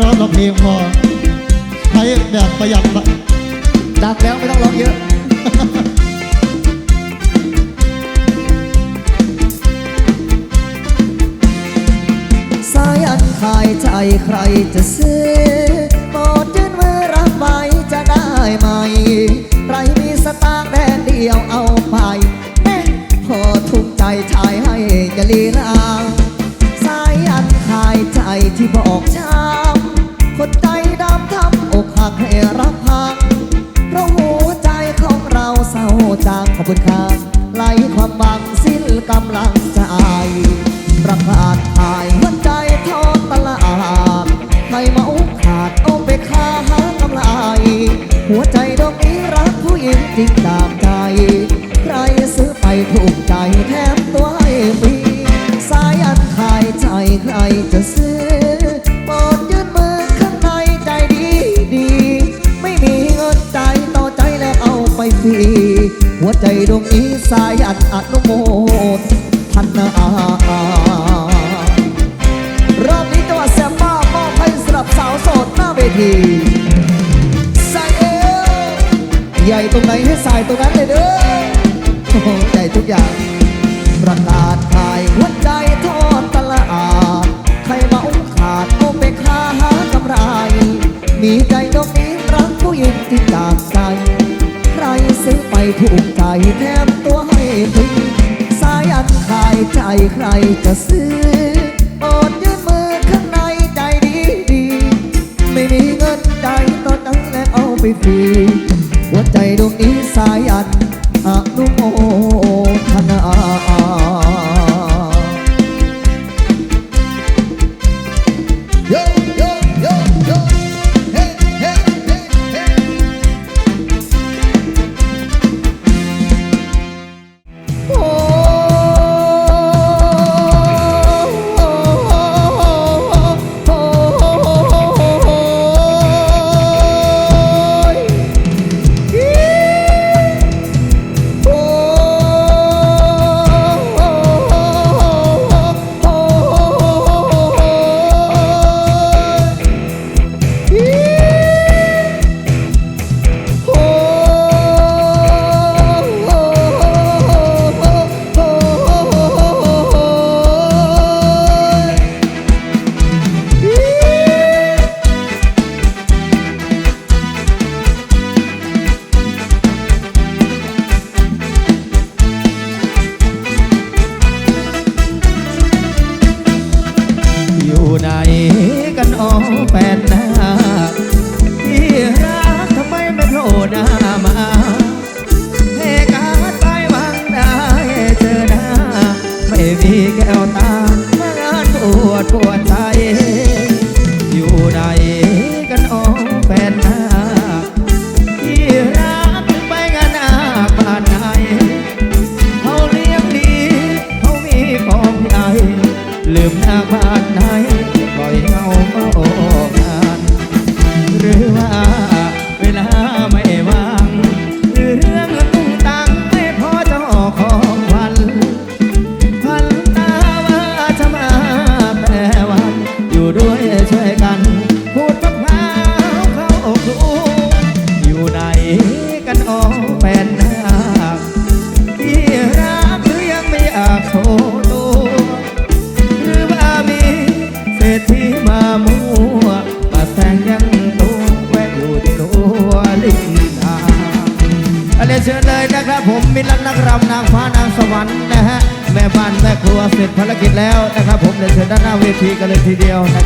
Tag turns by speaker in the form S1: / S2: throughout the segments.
S1: ร้องเพลงพอใช้แบบประหยัด
S2: ดังแล้วไม่ต้องร้องเยอะสายันขายใจใครจะซื้อปรดยื่นมือรับไปจะได้ไหม ใครมีสตางค์แดนเดียวเอาไปแม่พอทุกใจชายให้จะลีลาสายันขายใจที่บอกเช้า ไปฟรีหัวใจดวงนี้สายอันอนุโมทนา เลยทีเดียวนะ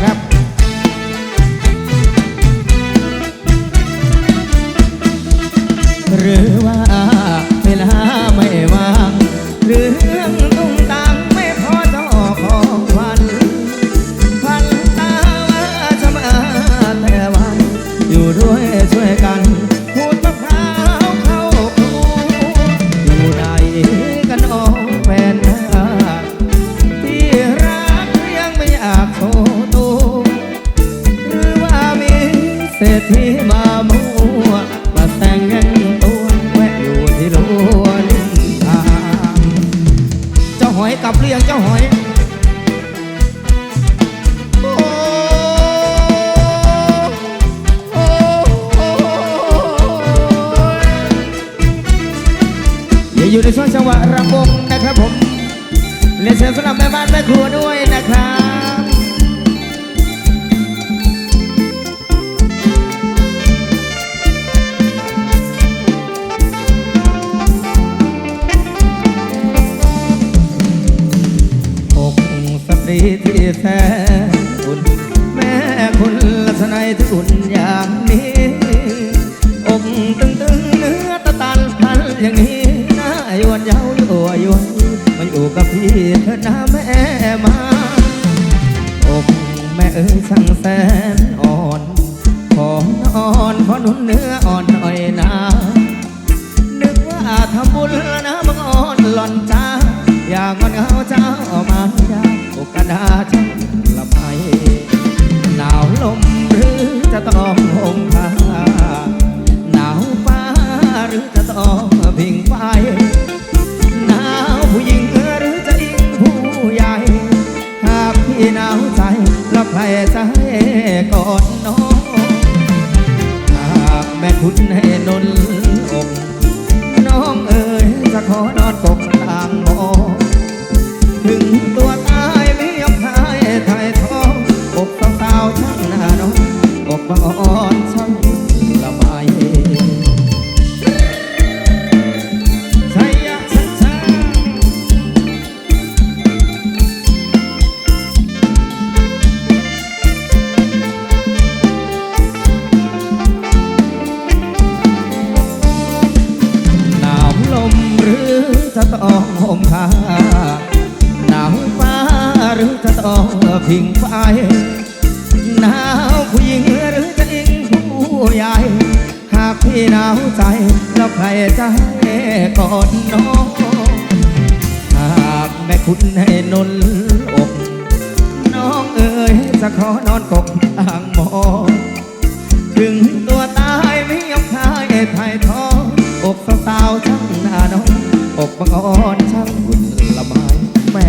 S3: ผลไม้แม่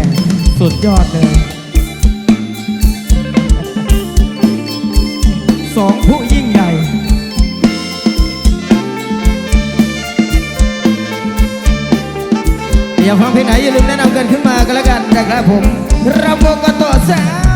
S3: สุดยอดเลยสองผู้ยิ่งใหญ่อยาฟังเพลงไหนอย่าลืมแนะนำกันขึ้นมากันแล้วกันจากแล้วผมรับวงกันต่อแซ่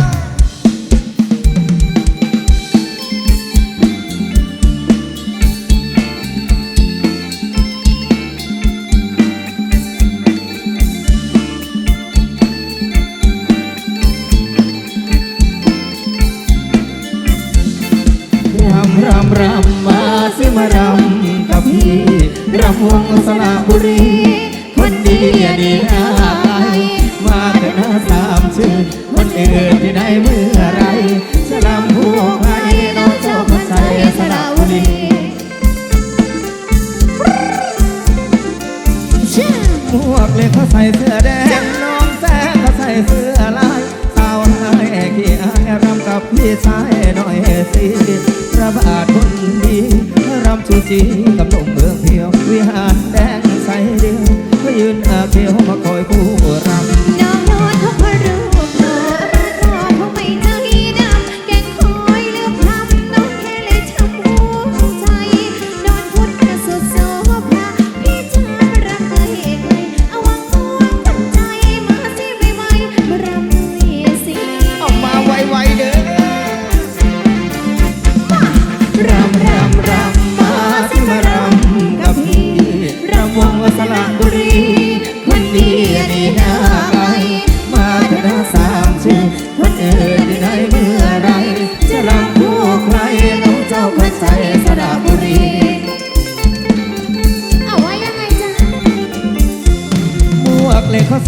S3: เล็กเขาใส่เสื้อแดงน้องแสงเขาใส่เสื้อลายสาวลายขี้อายรำกับพี่ชายหน่อยสิพระบาทคนดีรำชูจีกับลมเมืองเพียววิหารแดงใส่เดียวยืนอาเขียวมาคอยคู่รำ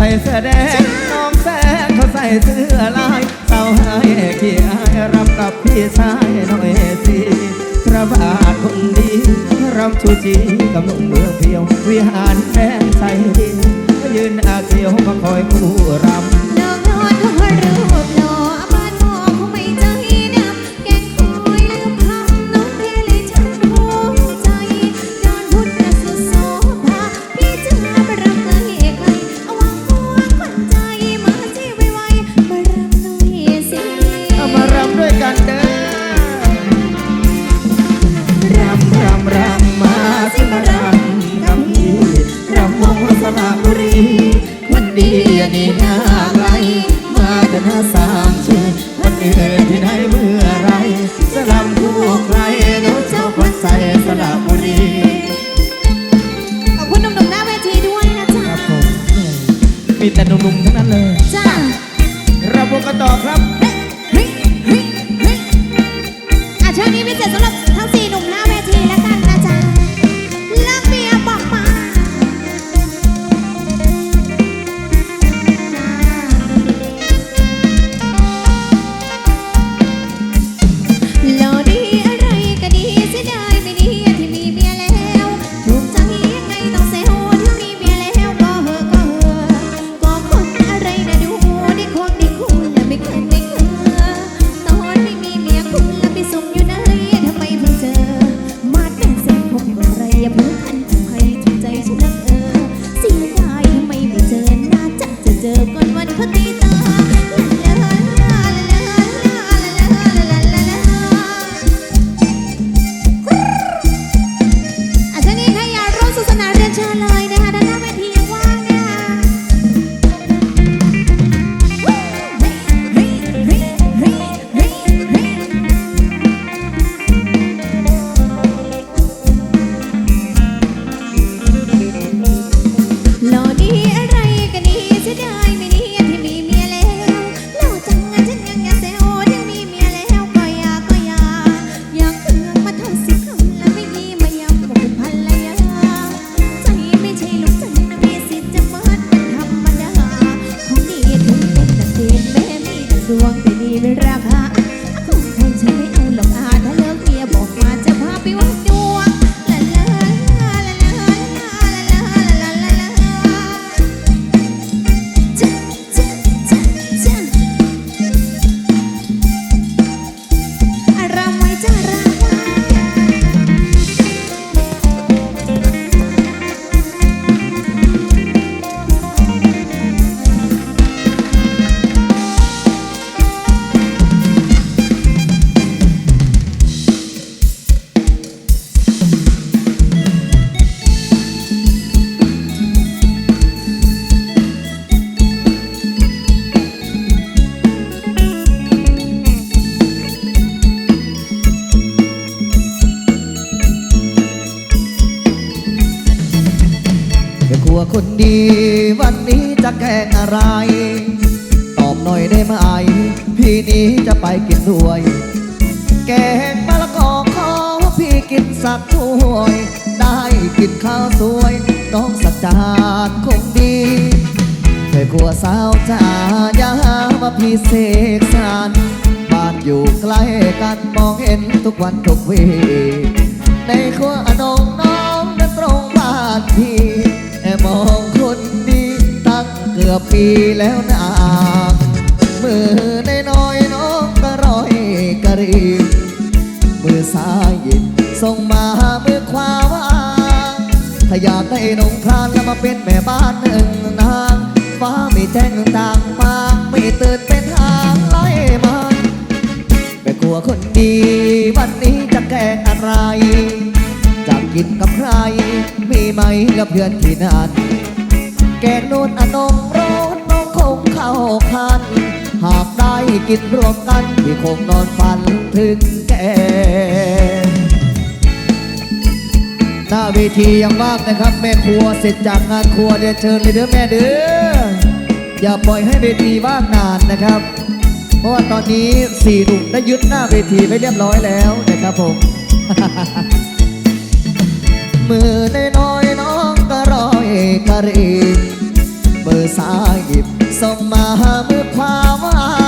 S4: ใส่เสื้
S3: อแดงน้องแสงเขาใส่เสื้อลายเศร้าหายขี้อารับกับพี่ชายหน่อยสิพระบาทคนดีรำชูจีกับหนุ่มเมืองเพียว วิหารแดงใส่ดินยืนอาเกียวมาคอยคู่รำ
S4: น้องนอนก็รู้ หา
S3: สา
S5: แกงมะ
S2: ละกอขอพี่กินสักถ้วย ได้กินข้าวสวย น้องสักจานคงดีแม่ครัวสาวจ๋าอย่าหาว่าพี่เสกสรรบ้านอยู่ใกล้กันมองเห็นทุกวันทุกเวในครัวอนงน้องนั้นตรงบ้านพี่แอบมองคนดีตั้งเกือบปีแล้วนะมือใน รีมือซ้ายหยิบส่งมามือขวาวาถ้าอยากได้นงครานแล้วมาเป็นแม่บ้านหนึ่งนางฟ้าไม่แจ้งต่างมางไม่ตื่นเป็นทางไล่มันแม่กลัวคนดี วันนี้จะแกล้งอะไรจะกินกับใคร มีไหมและเพื่อนที่นั่นแกงโน่นอนงร้อนน้องคงเข้าคัน กได้กินรวมกันพี่คงนอนฝันถึงแกหน้าเวทียังว่างนะครับ แม่ครัวเสร็จจากงานครัวเดี๋ยวเชิญเลยเด้อแม่เด้ออย่าปล่อยให้เวทีว่างนานนะครับ เพราะว่าตอนนี้สี่หนุ่มได้ยึดหน้าเวทีไว้เรียบร้อยแล้วนะครับผมมือน้อยน้องก็รอยกระรีบมือซ้ายหยิบส่งมามือขวาวา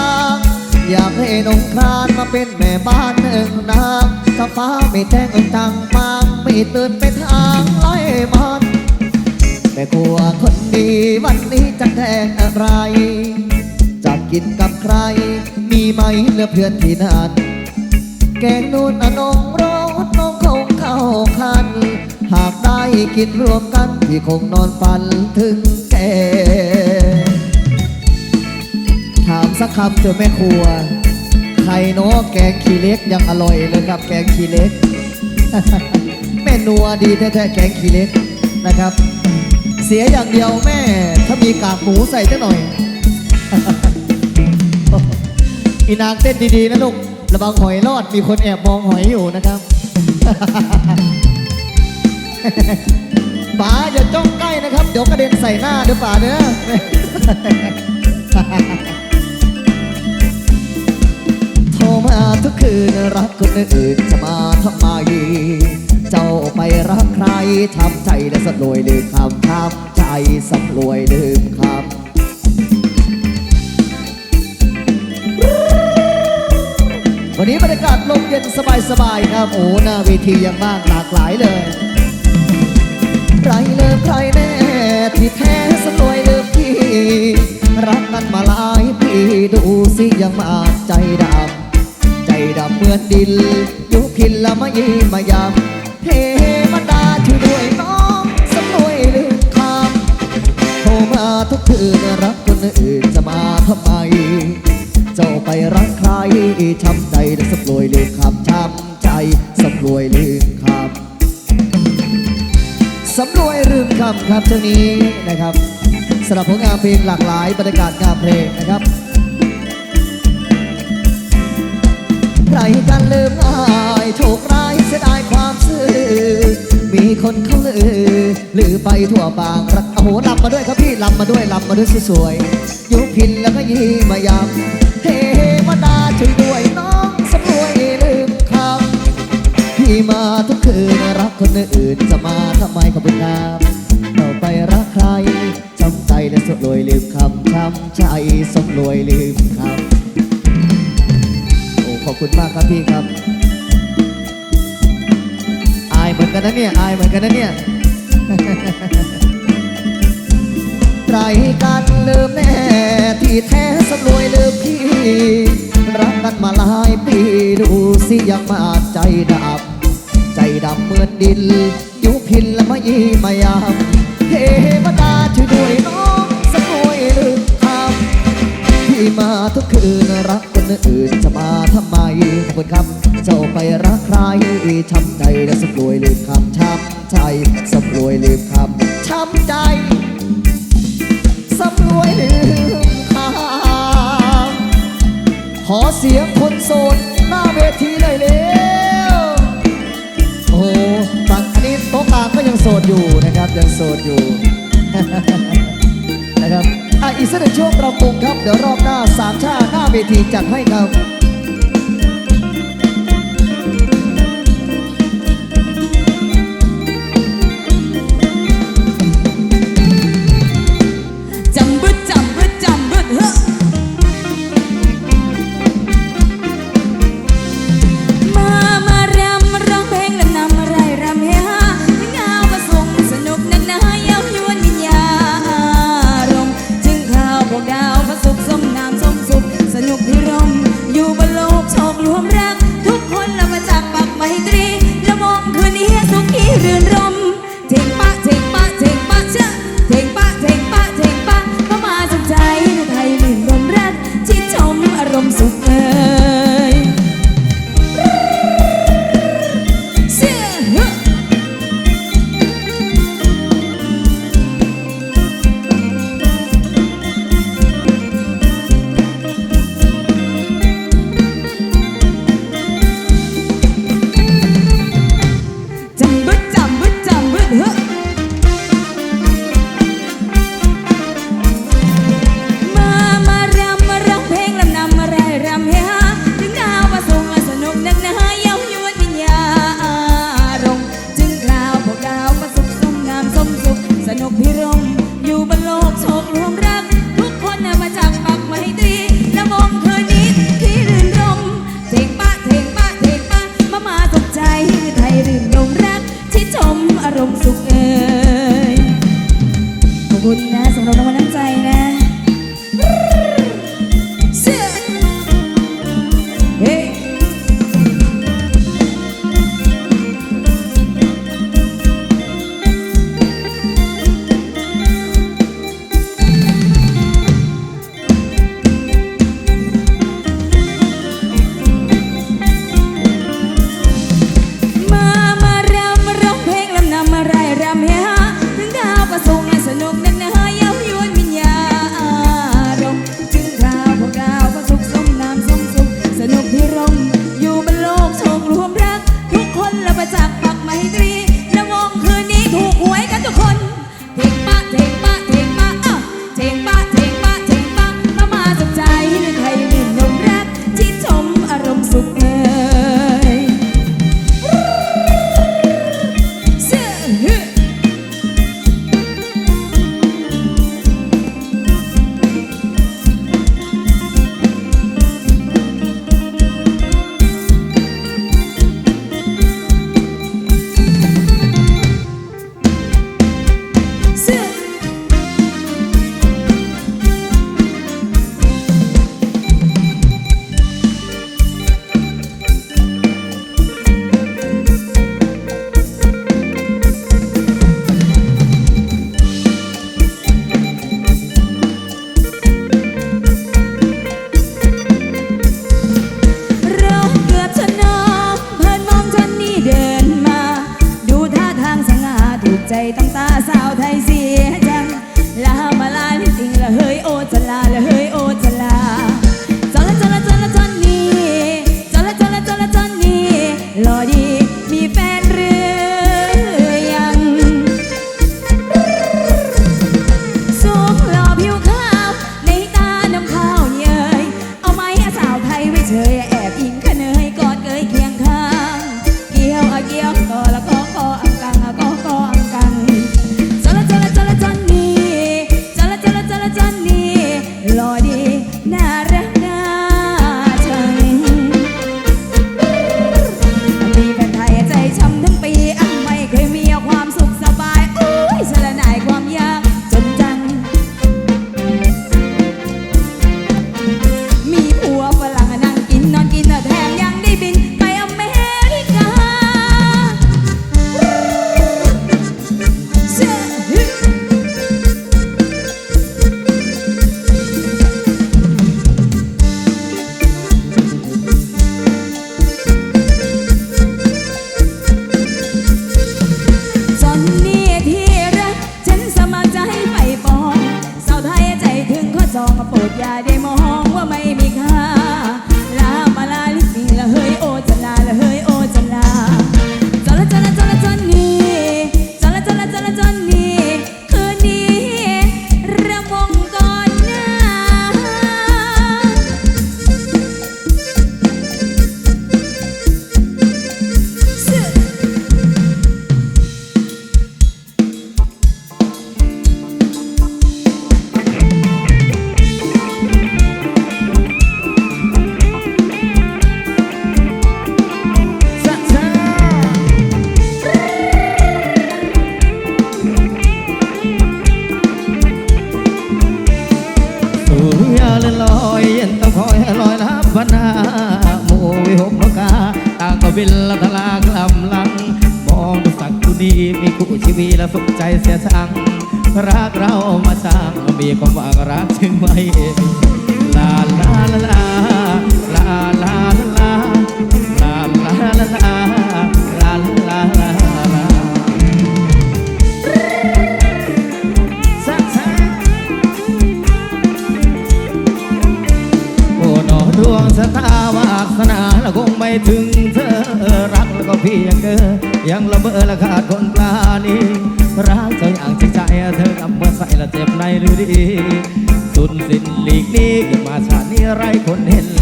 S2: อยากให้นงครานมาเป็นแม่บ้านหนึ่งนางถ้าฟ้าไม่แจ้งตังมางไม่ตื่นไปทางไล่มันแม่ครัวคนดีวันนี้จะแทงอะไร จะกินกับใคร มีไหมเหลือเพื่อนที่นั่นแกงนู่นอนงร้อนน้องคงเข้าคัน หากได้กินรวมกันพี่คงนอนฝันถึงแก ถามสักคำเจอแม่ครัว ใครเนาะแกงขี้เล็กยังอร่อยเลยครับ แกงขี้เล็ก แม่นัวดีแท้ๆแกงขี้เล็กนะครับ เสียอย่างเดียวแม่ ถ้ามีกากหมูใส่จะหน่อย อีนางเต้นดีๆนะลูกระวังหอยรอดมีคนแอบมองหอยอยู่นะครับป๋าอย่าจ้องใกล้นะครับ เดี๋ยวกระเด็นใส่หน้าเดี๋ยวป๋าเนื้อ มาทุกคืนรักคนอื่นจะมาทำไม เจ้าไปรักใครทำใจและสลวยลืมคำทำใจสลวยลืมคำวันนี้บรรยากาศลมเย็นสบายๆครับ โอ้หน้าเวทียังมากหลากหลายเลย ใครเลิกใครแน่ที่แท้สลวยเลิกพี่ รักกันมาหลายปีดูสิยังมาใจดำ ดำเหมือนดินยุพินละมายีมายำเทวดาช่วยด้วยน้องสลวยลืมคำโทรมาทุกคืนรักคนอื่นจะมาทำไม เจ้าไปรักใครช้ำใจและสำรวยลืมคำช้ำใจสำรวยลืมคำสำรวยลืมคำครับช่วงนี้นะครับสำหรับผลงานเพลงหลากหลายบรรยากาศงานเพลงนะครับ ใครกันลืมอายโชคร้ายเสียดายความซื่อ มีคนเขาลือลือไปทั่วบางรักโอ้โหลำมาด้วยครับพี่ลำมาด้วยลำมาด้วยสวยๆยุพินแล้วก็ยีมายำเทวดาช่วยด้วยน้องสำรวยลืมคำพี่มาทุกคืนรักคนอื่นจะมาทำไมขอบคุณครับเราไปรักใครช้ำใจและสดรวยลืมคำช้ำใจสมรวยลืมคำ คุณมากครับพี่ครับ อายเหมือนกันนะเนี่ย อายเหมือนกันนะเนี่ยไรกันลืมแน่ที่แท้สำรวยลืมพี่ รักกันมาหลายปีดูสิยังมาใจดับ ใจดำเหมือนดิน ยุพินและมายีมายามเทวดาช่วยด้วยน้องสักหน่วยลืมทำพี่มาทุกคืนรัก อื่นจะมาทำไมขอบคุณครับ เจ้าไปรักใครช้ำใจและสักหน่วยลืมคำช้ำใจสักหน่วยลืมคำช้ำใจสำรวยลืมทางขอเสียงคนโสดหน้าเวทีเลยเร็วโอ้โหฝั่งอันนี้โต๊ะกลางก็ยังโสดอยู่นะครับยังโสดอยู่นะครับ อีกสักหนึ่งช่วงประปรุงครับ เดี๋ยวรอบหน้าสามชาติหน้าเวทีจัดให้ครับ
S6: มา
S3: ชาตินี้ไรคนเห็น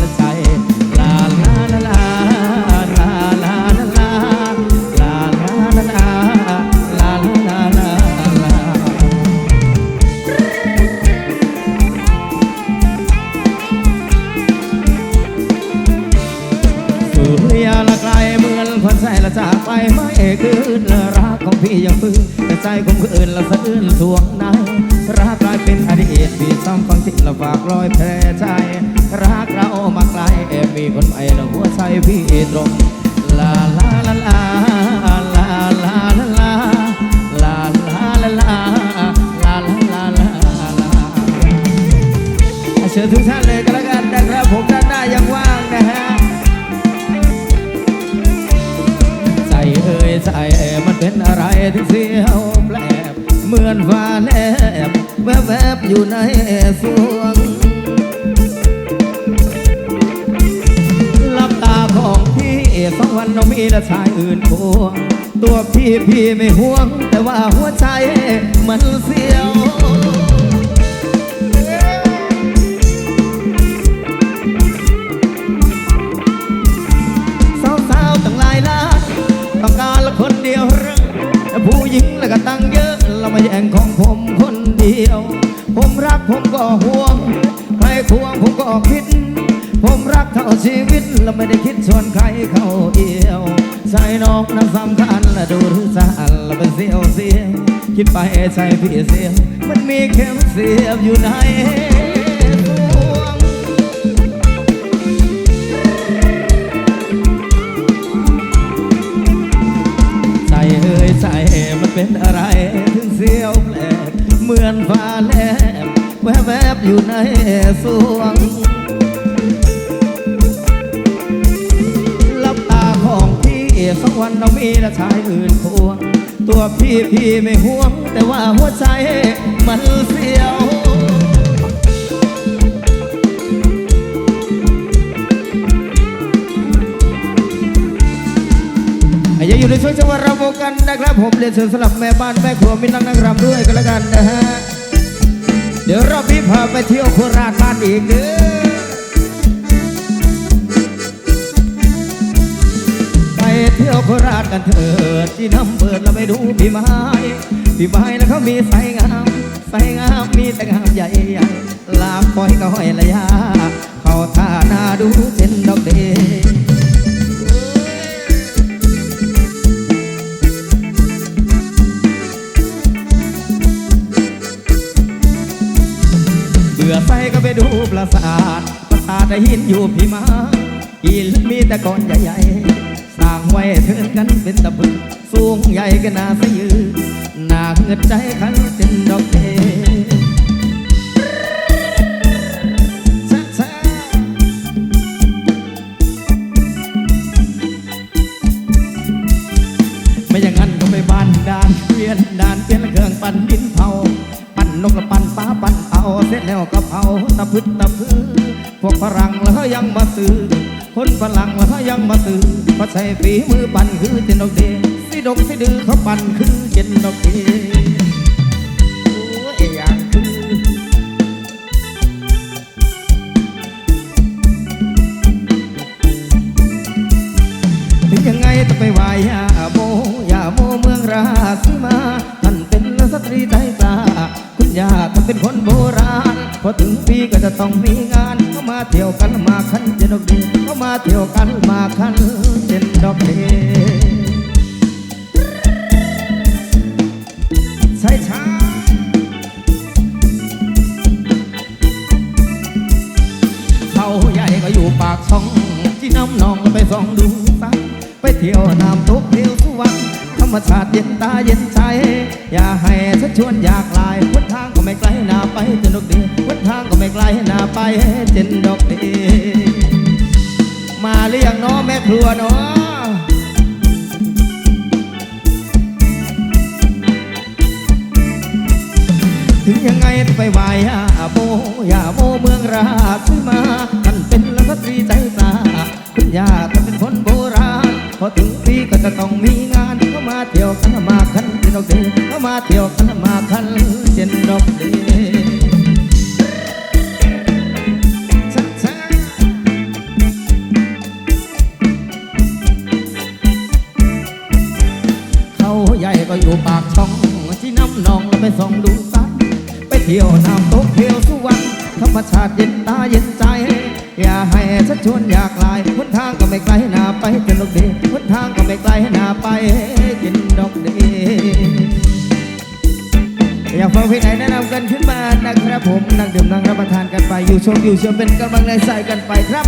S3: มือนฟ้าแลบแวบแวบๆอยู่ในสวงลับตาของพี่สองวันน้องมีและชายอื่นควงตัวพี่พี่ไม่ห่วง แต่ว่าหัวใจมันเสียวสาวๆตั้งหลายล้านต้องการละคนเดียว ผู้หญิงแล้วก็ตั้งเยอะเรามาแย่งของผมคนเดียว ผมรักผมก็ห่วง ใครควงผมก็คิด ผมรักเท่าชีวิตเราไม่ได้คิดชวนใครเข้าเอี่ยวใจน้องนั้นสำคัญและดูรือจะอันละเป็นเสียวเสียงคิดไปใจพี่เสียงมันมีเข็มเสียบอยู่ในใจเอ่ยใจมัน เป็นอะไรถึงเสียวแปลกเหมือนฟ้าแลบแวบแวบอยู่ในสวงลับตาของพี่สักวันเรามีละชายอื่นควงตัวพี่พี่ไม่ห่วง แต่ว่าหัวใจมันเสีย อย่าอยู่ในช่วงจังหวะรำวงกันนะครับ ผมเรียนเชิญสลับแม่บ้านแม่ครัวมีนักนักรำด้วยกันแล้วกันนะฮะ เดี๋ยวรอบนี้พาไปเที่ยวโคราชบ้านอีกเด้อไปเที่ยวโคราชกันเถิดที่น้ำเปิดเราไปดูพี่ไม้พี่ไม้แล้วเขามีไสงามไสงามมีแต่งามใหญ่ใหญ่ลามปล่อยก็ห้อยระยะ เขาท่าหน้าดูเป็นดอกเด ปราสาทปราสาทหินอยู่พี่มาหินมีแต่ก้อนใหญ่ๆสร้างไว้เทินกันเป็นตะบึกสูงใหญ่ก็น่าสยืนหนาเงิดใจขันเป็นดอกเทชไม่อย่างนั้นก็ไปบ้านด่านเปลี่ยนด่านเปลี่ยนเครื่องปั่นดินเผา ปั่นนกและปั่นปลาปั่นเต่าเสร็จแล้วก เอาตะพึดตะพือ พวกฝรั่งแล้วยังมาซื้อ คนฝรั่งแล้วยังมาซื้อพระใช้ฝีมือปั่นคือเจนดอกเดสิดกสิดือเขาปั่นคือเจนดอกเด พอถึงปีก็จะต้องมีงานเข้ามาเที่ยวกันมาคันเจนกเดเข้ามาเที่ยวกันมาคัน ถึงยังไงต้องไปไหวอาโมยาโมเมืองราชสีมาท่านเป็นรัฐตรีใจกล้าคุณย่าท่านเป็นคนโบราณ พอถึงปีก็จะต้องมีงานเข้ามาเที่ยวกันมาคันเจนดอกเดเข้ามาเที่ยวกันมาคันเจนดอกเดชเขาใหญ่ก็อยู่ปากช่องที่น้ำนองไปส่องดู เที่ยวน้ำตกเที่ยวสุวรรณธรรมชาติเย็นตาเย็นใจ อย่าให้ฉันชวนอยากลายหนทางก็ไม่ไกลหนาไปกินดอกดีหนทางก็ไม่ไกลหนาไปกินดอกดีอยากฟังเพลงไหนแนะนำกันขึ้นมานะครับผมนั่งดื่มนั่งรับประทานกันไปอยู่ชมอยู่เชมเป็นกำลังใจใส่กันไปครับ